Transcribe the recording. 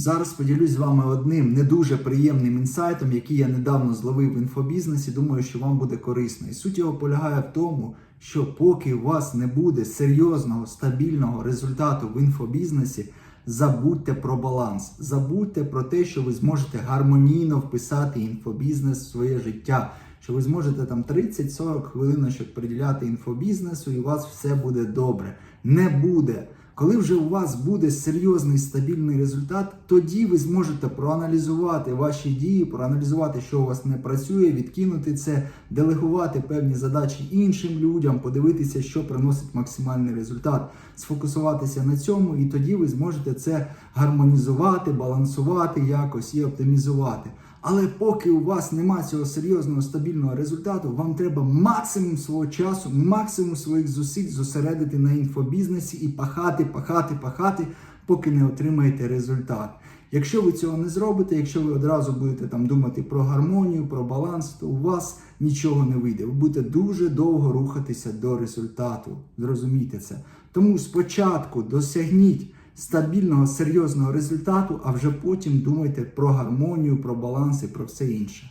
Зараз поділюсь з вами одним не дуже приємним інсайтом, який я недавно зловив в інфобізнесі. Думаю, що вам буде корисно. І суть його полягає в тому, що поки у вас не буде серйозного стабільного результату в інфобізнесі, забудьте про баланс, забудьте про те, що ви зможете гармонійно вписати інфобізнес в своє життя. Що ви зможете там 30-40 хвилиночок приділяти інфобізнесу, і у вас все буде добре. Не буде. Коли вже у вас буде серйозний стабільний результат, тоді ви зможете проаналізувати ваші дії, проаналізувати, що у вас не працює, відкинути це, делегувати певні задачі іншим людям, подивитися, що приносить максимальний результат, сфокусуватися на цьому, і тоді ви зможете це гармонізувати, балансувати якось і оптимізувати. Але поки у вас немає цього серйозного стабільного результату, вам треба максимум свого часу, максимум своїх зусиль зосередити на інфобізнесі і пахати, пахати, пахати, поки не отримаєте результат. Якщо ви цього не зробите, якщо ви одразу будете там думати про гармонію, про баланс, то у вас нічого не вийде. Ви будете дуже довго рухатися до результату. Зрозумійте це. Тому спочатку досягніть стабільного, серйозного результату, а вже потім думайте про гармонію, про баланс і про все інше.